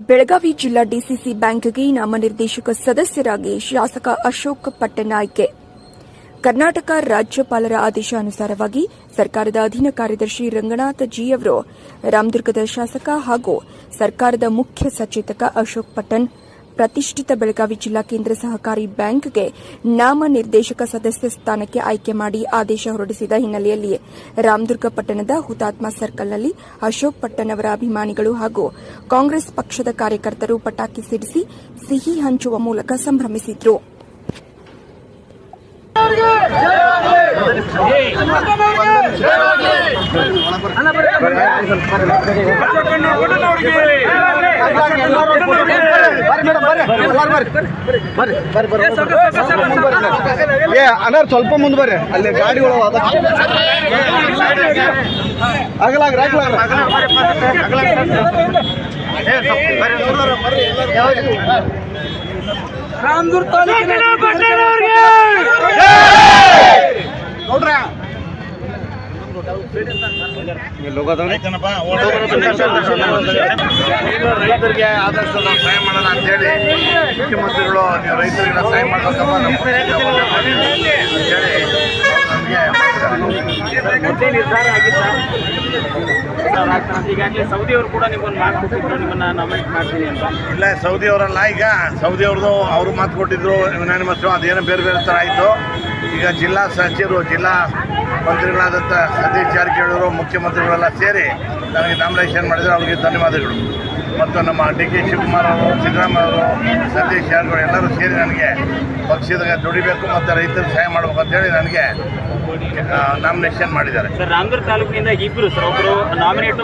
ಬೆಳಗಾವಿ ಜಿಲ್ಲಾ ಡಿಸಿಸಿ ಬ್ಯಾಂಕ್ಗೆ ನಾಮನಿರ್ದೇಶಕ ಸದಸ್ಯರಾಗಿ ಶಾಸಕ ಅಶೋಕ್ ಪಟ್ಟಣ ಆಯ್ಕೆ ಕರ್ನಾಟಕ ರಾಜ್ಯಪಾಲರ ಆದೇಶಾನುಸಾರವಾಗಿ ಸರ್ಕಾರದ ಅಧೀನ ಕಾರ್ಯದರ್ಶಿ ರಂಗನಾಥ್ ಜಿ ಅವರು ರಾಮದುರ್ಗದ ಶಾಸಕ ಹಾಗೂ ಸರ್ಕಾರದ ಮುಖ್ಯ ಸಚೇತಕ ಅಶೋಕ್ ಪಟ್ಟಣ್ ಪ್ರತಿಷ್ಠಿತ ಬೆಳಗಾವಿ ಜಿಲ್ಲಾ ಕೇಂದ್ರ ಸಹಕಾರಿ ಬ್ಯಾಂಕ್ಗೆ ನಾಮನಿರ್ದೇಶಕ ಸದಸ್ಯ ಸ್ಥಾನಕ್ಕೆ ಆಯ್ಕೆ ಮಾಡಿ ಆದೇಶ ಹೊರಡಿಸಿದ ಹಿನ್ನೆಲೆಯಲ್ಲಿ ರಾಮದುರ್ಗ ಪಟ್ಟಣದ ಹುತಾತ್ಮ ಸರ್ಕಲ್ನಲ್ಲಿ ಅಶೋಕ್ ಪಟ್ಟಣ್ ಅವರ ಅಭಿಮಾನಿಗಳು ಹಾಗೂ ಕಾಂಗ್ರೆಸ್ ಪಕ್ಷದ ಕಾರ್ಯಕರ್ತರು ಪಟಾಕಿ ಸಿಡಿಸಿ ಸಿಹಿ ಹಂಚುವ ಮೂಲಕ ಸಂಭ್ರಮಿಸಿದ್ರು. ಏ ಅನಾರ್ ಸ್ವಲ್ಪ ಮುಂದೆ ಬರ್ರಿ. ಅಲ್ಲಿ ಗಾಡಿಗಳು ಅದ. ಆಗಲಾಗ್ರಿ ಆಗಲಾಗ್ರಿ ರಾಮದುರ್ಗ ತಾಲೂಕಿನ ರೈತರಿಗೆ ಆದಷ್ಟು ನಾವು ಸಹಾಯ ಮಾಡೋಣ ಅಂತೇಳಿ ಮುಖ್ಯಮಂತ್ರಿಗಳು ನೀವು ರೈತರಿಗೆ ಸಹಾಯ ಮಾಡಬೇಕಪ್ಪ ನಮಗೆ ನಿರ್ಧಾರ ಆಗಿತ್ತ? ಈಗಾಗಲೇ ಸೌದಿ ಅವರು ಕೂಡ ನಿಮ್ಮನ್ನು ಮಾಡ್ಕೊಟ್ಟಿದ್ರು ನಿಮ್ಮನ್ನ ನಾಮಿನೇಟ್ ಮಾಡ್ತೀನಿ ಅಂತ. ಇಲ್ಲ ಸೌದಿ ಅವರಲ್ಲ ಈಗ. ಸೌದಿ ಅವ್ರದ್ದು ಅವರು ಮಾತು ಕೊಟ್ಟಿದ್ರು ಅದೇನೋ ಬೇರೆ ಬೇರೆ ತರ ಆಯಿತು. ಈಗ ಜಿಲ್ಲಾ ಸಚಿವರು, ಜಿಲ್ಲಾ ಮಂತ್ರಿಗಳಾದಂಥ ಸತೀಶ್ ಜಾರಕಿಹೊಳಿಯವರು, ಮುಖ್ಯಮಂತ್ರಿಗಳೆಲ್ಲ ಸೇರಿ ನನಗೆ ನಾಮಿನೇಷನ್ ಮಾಡಿದರೆ ಅವರಿಗೆ ಧನ್ಯವಾದಗಳು. ಮತ್ತು ನಮ್ಮ ಡಿ ಕೆ ಶಿವಕುಮಾರ್ ಅವರು, ಸಿದ್ದರಾಮಯ್ಯ ಅವರು, ಸತೀಶ್ ಜಾರಕಿಹೊಳಿ ಎಲ್ಲರೂ ಸೇರಿ ನನಗೆ ಪಕ್ಷದಾಗ ದುಡಿಬೇಕು ಮತ್ತು ರೈತರಿಗೆ ಸಹಾಯ ಮಾಡಬೇಕು ಅಂತೇಳಿ ನನಗೆ ನಾಮಿನೇಷನ್ ಮಾಡಿದ್ದಾರೆ. ಸರ್ ರಾಮದುರ್ಗ ತಾಲೂಕಿನಿಂದ ಇಬ್ಬರು ಸರ್ ಒಬ್ಬರು ನಾಮಿನೇಟ್